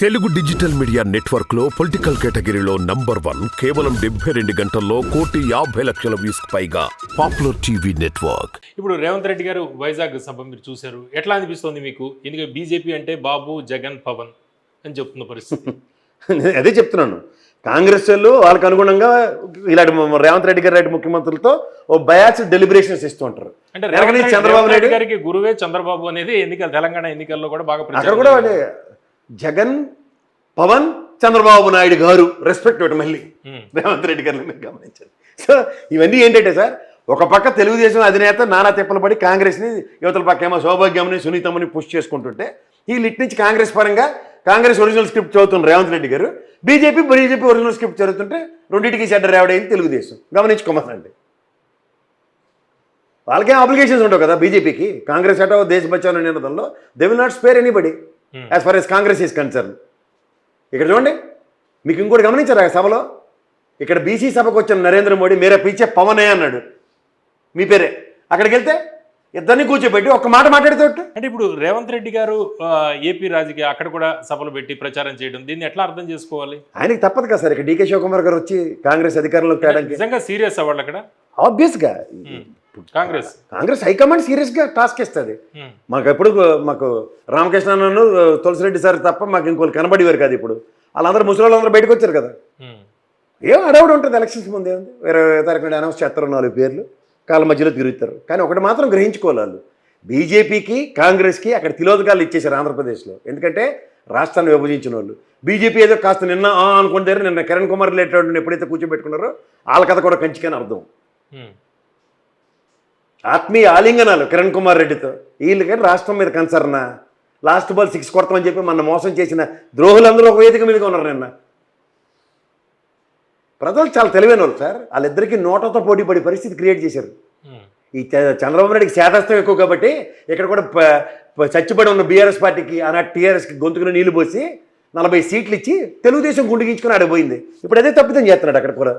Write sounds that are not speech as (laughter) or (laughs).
Telugu digital media నెట్వర్క్లో political కేటగిరీలో number one కేవలం డెబ్బై రెండు గంటల్లో కోటి యాభై లక్షల వ్యూస్ పైగా పాపులర్ టీవీ నెట్వర్క్. ఇప్పుడు రేవంత్ రెడ్డి గారు వైజాగ్ సభ మీరు చూశారు. ఎట్లా అనిపిస్తుంది మీకు? ఎందుకంటే బీజేపీ అంటే బాబు జగన్ పవన్ అని చెప్తున్న పరిస్థితి. (laughs) అదే చెప్తున్నాను. కాంగ్రెస్ వాళ్ళు వాళ్ళకి అనుగుణంగా ఇలాంటి రేవంత్ రెడ్డి గారి లాంటి ముఖ్యమంత్రులతో ఓ బయాస్ డెలిబరేషన్స్ ఇస్తూ ఉంటారు. అంటే చంద్రబాబు నాయుడు గారికి గురువే చంద్రబాబు అనేది ఎన్నికల తెలంగాణ ఎన్నికల్లో కూడా బాగా అక్కడ కూడా జగన్ పవన్ చంద్రబాబు నాయుడు గారు రెస్పెక్ట్ ఒకటి మళ్ళీ. రేవంత్ రెడ్డి గారిని మీరు గమనించండి. సో ఇవన్నీ ఏంటంటే సార్ ఒక పక్క తెలుగుదేశం అధినేత నానా తిప్పలు పడి కాంగ్రెస్ని యువతల పక్క ఏమో సౌభాగ్యమని సునీతమ్మని పుష్ చేసుకుంటుంటే వీళ్ళు ఇటు నుంచి కాంగ్రెస్ పరంగా కాంగ్రెస్ ఒరిజినల్ స్క్రిప్ట్ చదువుతున్న రేవంత్ రెడ్డి గారు బీజేపీ బీజేపీ ఒరిజినల్ స్క్రిప్ట్ చదువుతుంటే రెండింటికి చెడ్డ రేవడైంది తెలుగుదేశం. గమనించుకోమనండి వాళ్ళకేం అప్లికేషన్స్ ఉండవు కదా బీజేపీకి? కాంగ్రెస్ అటో దేశ బచావు నినాదంలో they will not spare anybody. As far as Congress is concerned ఇక్కడ చూడండి. మీకు ఇంకోటి గమనించారా సభలో? ఇక్కడ బీసీ సభకు వచ్చిన నరేంద్ర మోడీ మీరే పీచే పవనే అన్నాడు. మీ పేరే. అక్కడికి వెళ్తే ఇద్దరిని కూర్చోబెట్టి ఒక్క మాట మాట్లాడితే అంటే ఇప్పుడు రేవంత్ రెడ్డి గారు ఏపీ రాజకీయ అక్కడ కూడా సభలు పెట్టి ప్రచారం చేయడం దీన్ని ఎట్లా అర్థం చేసుకోవాలి? ఆయనకి తప్పదు కదా సార్. ఇక్కడ డీకే శివకుమార్ గారు వచ్చి కాంగ్రెస్ అధికారంలోకి తేడానికి నిజంగా సీరియస్ అవ్వాలి అక్కడ? ఆబ్వియస్గా కాంగ్రెస్. కాంగ్రెస్ హైకమాండ్ సీరియస్గా టాస్క్ ఇస్తుంది. ఉమ్, మాకు ఎప్పుడు మాకు రామకృష్ణను తులసిరెడ్డి సార్ తప్ప మాకు ఇంకోళ్ళు కనబడేవారు కాదు ఇప్పుడు. వాళ్ళందరూ ముసలి వాళ్ళందరూ బయటకు వచ్చారు కదా. ఉమ్, ఏం అడవుడు ఉంటుంది ఎలక్షన్స్ ముందే ఉంది ఇరవై తారీఖు నాడు అనౌన్స్ చేస్తారు నాలుగు పేర్లు కాళ్ళ మధ్యలో తిరుగుతారు. కానీ ఒకటి మాత్రం గ్రహించుకోవాలి వాళ్ళు. బీజేపీకి కాంగ్రెస్కి అక్కడ తిలోదకాలు ఇచ్చేశారు ఆంధ్రప్రదేశ్లో. ఎందుకంటే రాష్ట్రాన్ని విభజించిన వాళ్ళు. బీజేపీ ఏదో కాస్త నిన్న ఆ అనుకుంటారు నిన్న కిరణ్ కుమార్ రిలేటెడ్ ఎప్పుడైతే కూర్చోబెట్టుకున్నారో వాళ్ళ కథ కూడా కంచికని అర్థం. ఉమ్. ఆత్మీయ ఆలింగనాలు కిరణ్ కుమార్ రెడ్డితో. వీళ్ళకి రాష్ట్రం మీద కన్సర్నా? లాస్ట్ బాల్ సిక్స్ కొడతామని చెప్పి మన మోసం చేసిన ద్రోహులందరూ ఒక వేదిక మీదగా ఉన్నారు నిన్న. ప్రజలు చాలా తెలివైన వాళ్ళు సార్. వాళ్ళిద్దరికీ నోటతో పోటీ పడే పరిస్థితి క్రియేట్ చేశారు. ఈ చంద్రబాబు నాయుడికి శాతస్థం ఎక్కువ కాబట్టి ఇక్కడ కూడా చచ్చిపడి ఉన్న బీఆర్ఎస్ పార్టీకి ఆనాటి టీఆర్ఎస్కి గొంతుకుని నీళ్ళు పోసి నలభై సీట్లు ఇచ్చి తెలుగుదేశం గుండెగించుకుని ఆడిపోయింది ఇప్పుడు అదే తప్పిదం చేస్తున్నాడు అక్కడ కూడా.